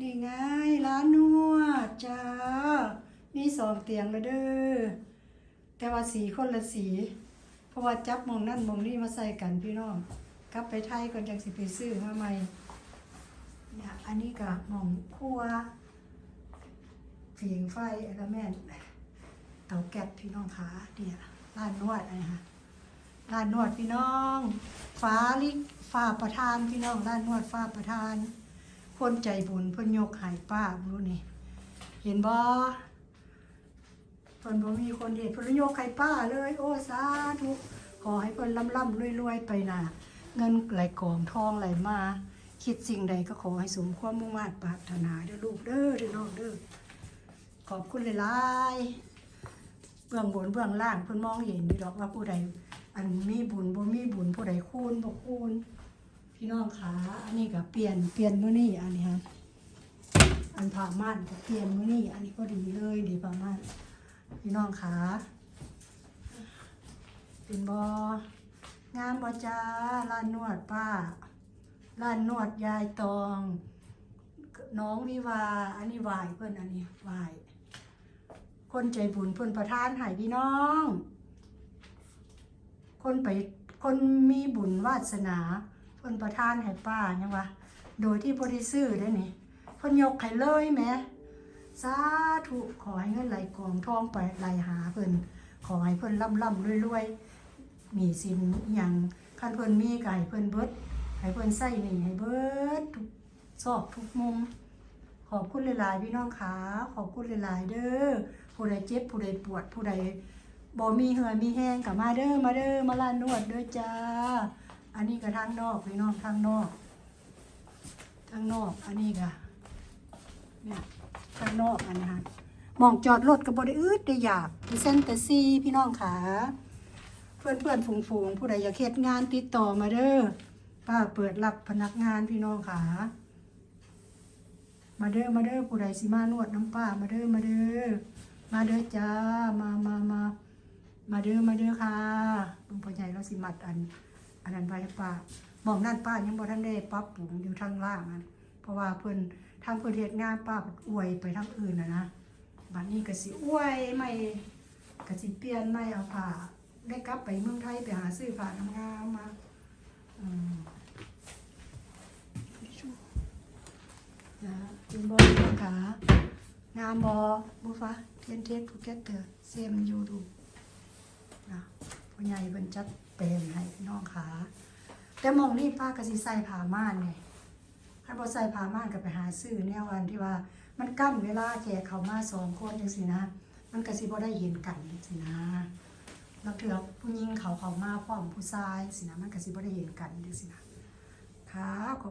นี่ไงร้านนวดจ้า มีสองเตียงแล้วเด้อ แต่ว่าสีคนละสี เพราะว่าจับมองนั่นมองนี่มาใส่กันพี่น้อง กลับไปไทยก่อนจังสิไปซื้อมาใหม่เนี่ยอันนี้ก็หมองครัวผิงไฟอะไรแม่นเตาแก๊สพี่น้องขาเนี่ยร้านนวดอะคะร้านนวดพี่น้อง ฟ้าลิฟ้าประทานพี่น้องร้านนวดฟ้าประทาน คนใจบุญเพิ่นยกหายป้ารู้นี่ เห็นบ่เพิ่นบ่มีคนเห็นเพิ่นยกให้ป้าเลย โอ้สาธุขอให้เพิ่นร่ำๆรวยๆไปนะเงินไหลกองทองไหลมาคิดสิ่งใดก็ขอให้สมความมุ่งมั่นปรารถนาเด้อลูกเด้อเด้อน้องเด้อขอบคุณหลายๆเบื้องบนเบื้องล่างเพิ่นมองเห็นอยู่ดอกว่าผู้ใด อันมีบุญบ่มีบุญผู้ใดคูณบ่คูณ พี่น้องขาอันนี้ก็เปลี่ยนเปลี่ยนมื้อนี้อันนี้ฮะอันผ่าม่านก็เปลี่ยนมื้อนี้อันนี้ก็ดีเลยดีผ่าม่านพี่น้องขาเป็นบ่งามบ่จ้าร้านนวดป้าร้านนวดยายตอง น้องวิวา อันนี้วายเพื่อนอันนี้วายคนใจบุญเพื่อนประทานให้พี่น้อง คนไปคนมีบุญวาสนา เพื่นประทานให้ป้ายังวะโดยที่บริซื้อได้นี่เพื่นยกให้เลยแหมสาธุขอให้เงินไหลกองทองไปไหลหาเพื่นขอให้เพื่นร่ำร่ำรวยรวยๆมีสินอย่างคันเพื่นมีก็ให้เพื่นเบิดให้เพิ่นใส่หนี่ให้เบิดทุกซอกทุกมุมขอบคุณหลายๆพี่น้องขาขอบคุณหลายๆเด้อผู้ใดเจ็บผู้ใดปวดผู้ใดบ่มีเหือมีแห้งก็มาเด้อมาเด้อมาล้านนวดเด้อจ้า อันนี้ก็ทางนอกพี่น้องทางนอกทางนอก อันนี้ก็เนี่ยทางนอกอันนี้ฮะมองจอดรถก็บ่ได้อึดได้อยากที่เส้นแต่ซีพี่น้องขาเพื่อนเพื่อนฝูงฝูงๆผู้ใดอยากเฮ็ดงานติดต่อมาเด้อป้าเปิดรับพนักงานพี่น้องขามาเด้อมาเด้อผู้ใดสิมานวดน้ำป้ามาเด้อมาเด้อมาเด้อจ้ามามามามาเด้อมาเด้อค่ะลุงพ่อใหญ่เราสิมัดอัน อันนั้นไว้ให้ป้าหมองนั่นป้ายังบ่ทันได้ปรับปรุงอยู่ทางล่างอันเพราะว่าเพิ่นทางเพิ่นเฮ็ดงานป้าอวยไปทางอื่นนะนะบัดนี้ก็สิอวยไม่ก็สิเปลี่ยนไม่เอาผ้าได้กลับไปเมืองไทยไปหาซื้อผ้างามๆมาอืมนะเป็นบอลขางามบอบุฟ้าเทียนเทสภูเก็ตเตอร์เซมยูดูนะผู้ใหญ่เป็นจัดเป็นให้น้องขา แต่มองนี่ป้ากะสิใส่ผ้าม่านไงถ้าพอใส่ผ้าม่านก็ไปหาซื้อแนวอันที่ว่า มันกั้นเวลาแขกเขามาสองคนจังสินะ มันก็สิบ่ได้เห็นกันจังสินะแล้วเถือผู้หญิงเขาเขามาพร้อมผู้ชายสินะมันก็สิบ่ได้เห็นกันจังสินะค่ะ